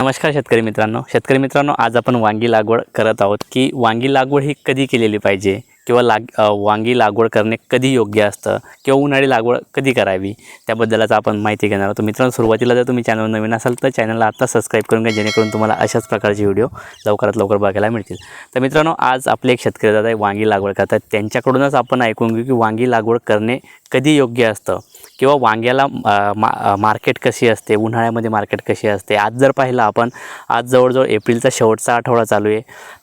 नमस्कार शेतकरी मित्रांनो. शेतकरी मित्रांनो आज आपण वांगी लागवड करत आहोत की वांगी लागवड ही कधी केलेली पाहिजे किंवा लाग वांगी लागवड करणे कधी योग्य असतं किंवा उन्हाळी लागवड कधी करावी त्याबद्दलच आपण माहिती घेणार आहोत. तर मित्रांनो सुरुवातीला जर तुम्ही चॅनल नवीन असाल तर चॅनलला आत्ता सबस्क्राईब करून घ्या जेणेकरून तुम्हाला अशाच प्रकारचे व्हिडिओ लवकरात लवकर बघायला मिळतील. तर मित्रांनो आज आपले एक शेतकरी दादा वांगी लागवड करतात. त्यांच्याकडूनच आपण ऐकून घेऊ की वांगी लागवड करणे कधी योग्य असतं? किंवा वांग्याला मा मार्केट कशी असते? उन्हाळ्यामध्ये मार्केट कशी असते? आज जर पाहिलं आपण आज जवळजवळ एप्रिलचा शेवटचा आठवडा चालू आहे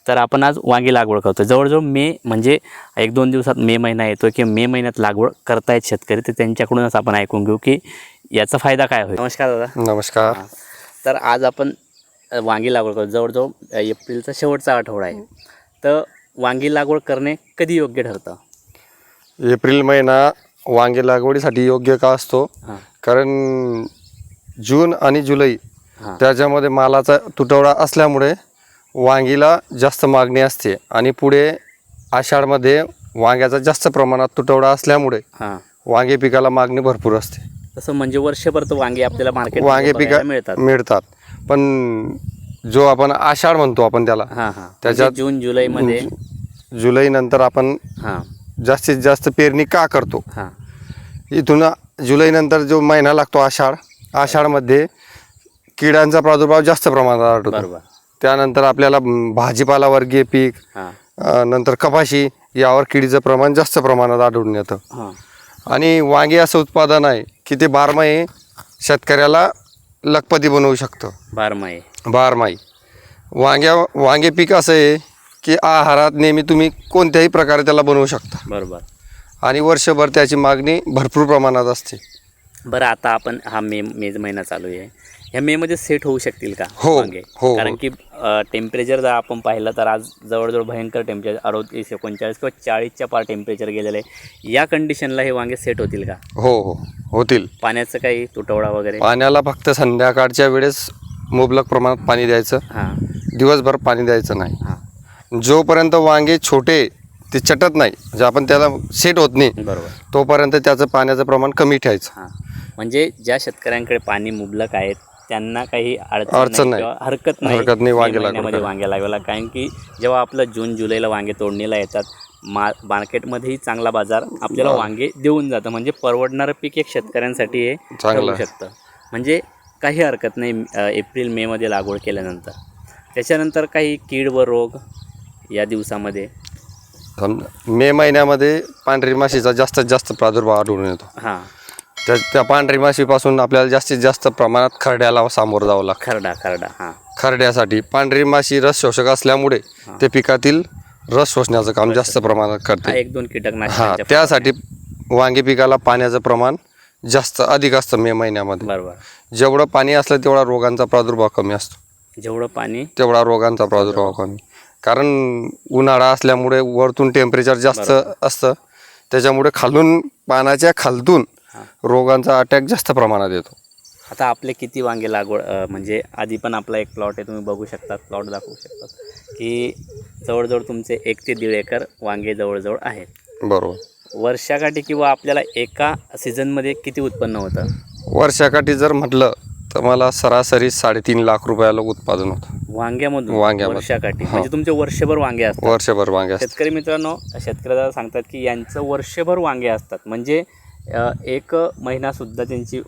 तर आपण आज वांगी लागवड करतो जवळजवळ मे म्हणजे एक दोन दिवसात मे महिना येतो की मे महिन्यात लागवड करतायत शेतकरी तर त्यांच्याकडूनच आपण ऐकून घेऊ की याचा फायदा काय होईल. नमस्कार दादा. नमस्कार. तर आज आपण वांगी लागवड करतो जवळजवळ एप्रिलचा शेवटचा आठवडा आहे. तर वांगी लागवड करणे कधी योग्य ठरतं? एप्रिल महिना वांगे लागवडीसाठी योग्य का असतो. कारण जून आणि जुलै त्याच्यामध्ये मालाचा तुटवडा असल्यामुळे वांगीला जास्त मागणी असते. आणि पुढे आषाढमध्ये वांग्याचा जास्त प्रमाणात तुटवडा असल्यामुळे वांगे पिकाला मागणी भरपूर असते. तसं म्हणजे वर्षभर तर वांगे आपल्याला मार्केट वांगे पिका मिळतात. मिळतात. पण जो आपण आषाढ म्हणतो आपण त्याला हां त्याच्यात- जून जुलैमध्ये? जुलै नंतर आपण जास्तीत जास्त पेरणी का करतो? इथून जुलैनंतर जो महिना लागतो आषाढ आषाढमध्ये किड्यांचा प्रादुर्भाव जास्त प्रमाणात आढळतो. त्यानंतर आपल्याला भाजीपाला वर्गीय पीक नंतर कपाशी यावर किडीचं प्रमाण जास्त प्रमाणात आढळून येतं. आणि वांगे असं उत्पादन आहे की ते बारमाही शेतकऱ्याला लखपती बनवू शकतं. बारमाही. बारमाही. वांग्या वांगे पीक असं आहे की आहारात नेहमी तुम्ही कोणत्याही प्रकारे त्याला बनवू शकता. बरोबर. आणि वर्षभर त्याची मागणी भरपूर प्रमाणात असते. बरं आता आपण हा मे मे महिना चालू आहे. ह्या मे मध्ये सेट होऊ शकतील का हो, वांगे हो, कारण हो. की टेम्परेचर जर आपण पाहिलं तर आज जवळजवळ भयंकर टेम्परेचर अडोतीस एकोणचाळीस किंवा चाळीसच्या पार टेम्परेचर गेलेलं आहे. या कंडिशनला हे वांगे सेट होतील का? हो हो. होतील. पाण्याचं काही तुटवडा वगैरे? पाण्याला फक्त संध्याकाळच्या वेळेस मुबलक प्रमाणात पाणी द्यायचं. हां. दिवसभर पाणी द्यायचं नाही. हां. जोपर्यंत वांगे छोटे ते चटत नाही. म्हणजे आपण त्याला सेट होत नाही. बरोबर. तोपर्यंत त्याचं पाण्याचं प्रमाण कमी ठेवायचं. हां. म्हणजे ज्या शेतकऱ्यांकडे पाणी मुबलक आहेत त्यांना काही अडचण अडचण नाही. नाही. किंवा हरकत नाही हरकत नाही मे वांगे लागवड महिन्यामध्ये करायला. वांगे लावायला कारण की जेव्हा आपलं जून जुलैला वांगे तोडणीला येतात मा मार्केटमध्येही चांगला बाजार आपल्याला वांगे देऊन जातं. म्हणजे परवडणारं पीक एक शेतकऱ्यांसाठी हे चांगलं ठरू आहे. शकतं. म्हणजे काही हरकत नाही अ, एप्रिल मेमध्ये लागवड केल्यानंतर. त्याच्यानंतर काही कीड व रोग या दिवसामध्ये मे महिन्यामध्ये पांढरी माशीचा जास्तीत जास्त प्रादुर्भाव आढळून येतो. हां. त्या त्या पांढरी माशीपासून आपल्याला जास्तीत जास्त प्रमाणात खरड्याला सामोरं जावं लागतं. खरडा खरडा हां. खरड्यासाठी पांढरी माशी रस शोषक असल्यामुळे ते पिकातील रस शोषण्याचं काम जास्त प्रमाणात हा करते एक दोन हा कीटकनाशकांच्या त्यासाठी वांगी पिकाला पाण्याचं प्रमाण जास्त अधिक असतं मे महिन्यामध्ये. बरोबर. जेवढं पाणी असलं तेवढा रोगांचा प्रादुर्भाव कमी असतो. जेवढं पाणी तेवढा रोगांचा प्रादुर्भाव कमी. कारण उन्हाळा असल्यामुळे वरतून टेम्परेचर जास्त असतं. त्याच्यामुळे खालून पाण्याच्या खालतून. रोगांचा अटॅक जास्त प्रमाणात येतो. आता आपले किती वांगे लागवड म्हणजे आधी पण आपला एक प्लॉट आहे तुम्ही बघू शकतात प्लॉट दाखवू शकतात की जवळजवळ तुमचे एक ते दीड एकर वांगे जवळजवळ आहेत. बरोबर. वर्षाकाठी किंवा आपल्याला एका सीझनमध्ये किती उत्पन्न होतं? वर्षाकाठी जर म्हटलं तर मला सरासरी साडेतीन लाख रुपयाला उत्पादन होतं. वांग्यामधून वांग्यामधून. वर्षाकाठी. हा. म्हणजे तुमचे वर्षभर वांगे असतात. वर्षभर वांगे असतात. शेतकरी मित्रांनो शेतकऱ्याला सांगतात की यांचं वर्षभर वांगे असतात. म्हणजे अ, एक महिनासुद्धा त्यांची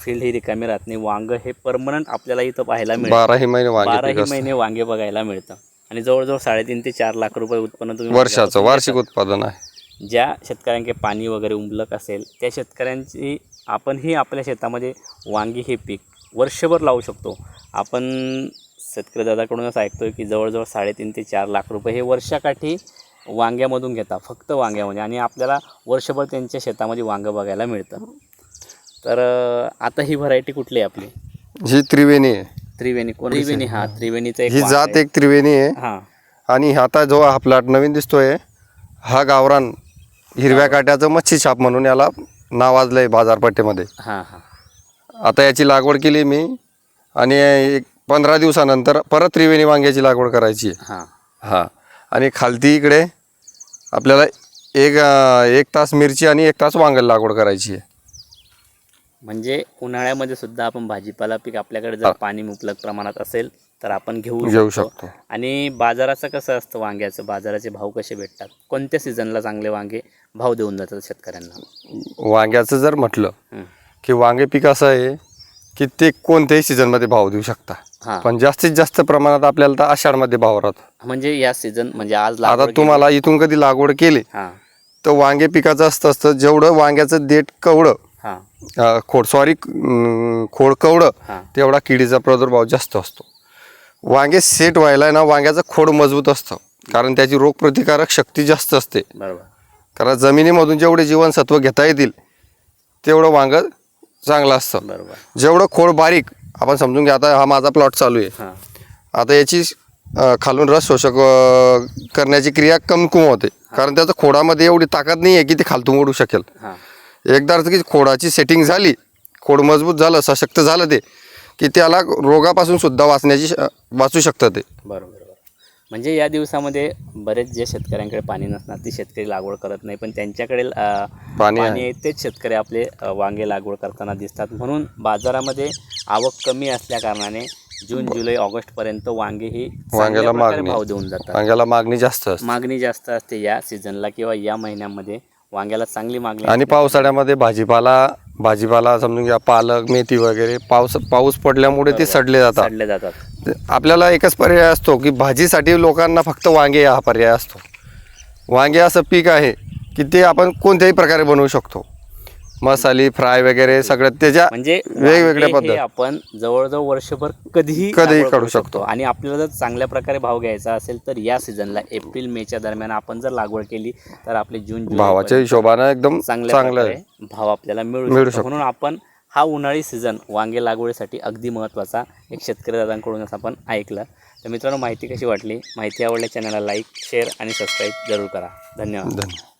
फील्ड ही रिकामी राहत नाही. वांग हे परमनंट आपल्याला इथं पाहायला मिळतं. बाराही महिने वांगे बाराही असतं महिने वांगे बघायला मिळतं. आणि जवळजवळ साडेतीन ते चार लाख रुपये उत्पन्न तुम्ही वर्षाचं वार्षिक उत्पादन आहे. ज्या शेतकऱ्यांचे पाणी वगैरे उंबलक असेल त्या शेतकऱ्यांची आपणही आपल्या शेतामध्ये वांगी हे पीक वर्षभर लावू शकतो. आपण शेतकरी दादाकडूनच ऐकतोय की जवळजवळ साडेतीन ते चार लाख रुपये हे वर्षाकाठी वांग्यामधून घेता फक्त वांग्यामध्ये आणि आपल्याला वर्षभर त्यांच्या शेतामध्ये वांगं बघायला मिळतं. तर आता ही व्हरायटी कुठली आहे आपली? ही त्रिवेणी आहे. त्रिवेणी. कोण त्रिवेणी हा. त्रिवेणीचा एक ही वाण जात आहे. एक त्रिवेणी आहे. हा. आणि आता जो हा प्लॉट नवीन दिसतोय हा गावरान हिरव्या काट्याचं मच्छी छाप म्हणून याला नाव वाजलंय बाजारपेठेमध्ये. हा हा. आता याची लागवड केली मी. आणि एक पंधरा दिवसानंतर परत त्रिवेणी वांग्याची लागवड करायची आहे. हा. हां. आणि खालती इकडे आपल्याला एक एक तास मिरची आणि एक तास वांग लागवड करायची आहे. म्हणजे उन्हाळ्यामध्ये सुद्धा आपण भाजीपाला पीक आपल्याकडे जर पाणी मुबलक प्रमाणात असेल तर आपण घेऊ घेऊ शकतो. आणि बाजाराचं कसं असतं वांग्याचं? बाजाराचे भाव कसे भेटतात? कोणत्या सीझनला चांगले वांगे भाव देऊन जातात शेतकऱ्यांना? वांग्याचं जर म्हटलं. की वांगे पीक असं आहे की ते कोणत्याही सीझनमध्ये भाव देऊ शकता. हां. पण जास्तीत जास्त प्रमाणात आपल्याला तर आषाढमध्ये भाव राहतो. म्हणजे या सीझन म्हणजे आज आता तुम्हाला इथून कधी लागवड केली. हां. तर वांगे पिकाचं असतं असतं जेवढं वांग्याचं देठ कवडं हां. अं, खोड सॉरी खोड कवडं हां. तेवढा किडीचा प्रादुर्भाव जास्त असतो. वांगे सेट व्हायला ना वांग्याचं खोड मजबूत असतं. कारण त्याची रोगप्रतिकारक शक्ती जास्त असते. बरोबर. कारण जमिनीमधून जेवढे जीवनसत्व घेता येतील तेवढं वांगं चांगलं असतं. बरोबर. जेवढं खोड बारीक आपण समजून घ्या आता हा माझा प्लॉट चालू आहे. हां. आता याची अ, खालून रस शोषक अ, करण्याची क्रिया कमकुम होते. कारण त्याचं खोडामध्ये एवढी ताकद नाही आहे की ते खालतून ओढू शकेल. हां. एकदा की खोडाची सेटिंग झाली खोड मजबूत झालं सशक्त झालं ते की त्याला रोगापासून सुद्धा वाचण्याची श- वाचू शकतं ते. बरोबर बरोबर. म्हणजे या दिवसामध्ये बरेच जे शेतकऱ्यांकडे पाणी नसणार ते शेतकरी लागवड करत नाही पण त्यांच्याकडे पाणी आहे. तेच शेतकरी आपले वांगे लागवड करताना दिसतात म्हणून बाजारामध्ये आवक कमी असल्या कारणाने जून जुलै ऑगस्टपर्यंत वांगे ही वांग्याला मागणी. भाव देऊन जातात वांग्याला मागणी जास्त मागणी जास्त असते या सीझनला किंवा या महिन्यामध्ये वांग्याला चांगली मागणी आणि पावसाळ्यामध्ये भाजीपाला भाजीपाला समजून घ्या पालक मेथी वगैरे पाऊस पाऊस पडल्यामुळे ते सडले जातात. सडले जातात. आपल्याला एकच पर्याय असतो की भाजीसाठी लोकांना फक्त वांगे हा पर्याय असतो. वांगे असं पीक आहे की ते आपण कोणत्याही प्रकारे बनवू शकतो. मसाली फ्राय वगैरे सगळं त्याच्या म्हणजे वेगवेगळ्या वांगे हे पद्धत. आपण जवळजवळ वर्षभर कधीही कधीही काढू शकतो. आणि आपल्याला जर चांगल्या प्रकारे भाव घ्यायचा असेल तर या सीझनला एप्रिल मेच्या दरम्यान आपण जर लागवड केली तर आपले जून जुलै भावाच्या हिशोबानं एकदम चांगलं भाव आपल्याला मिळू शकतो. म्हणून आपण हा उन्हाळी सीझन वांगे लागवडीसाठी अगदी महत्त्वाचा एक शेतकरी दादांकडूनच आपण ऐकलं. तर मित्रांनो माहिती कशी वाटली? माहिती आवडल्या चॅनलला लाईक शेअर आणि सबस्क्राईब जरूर करा. धन्यवाद. धन्यवाद.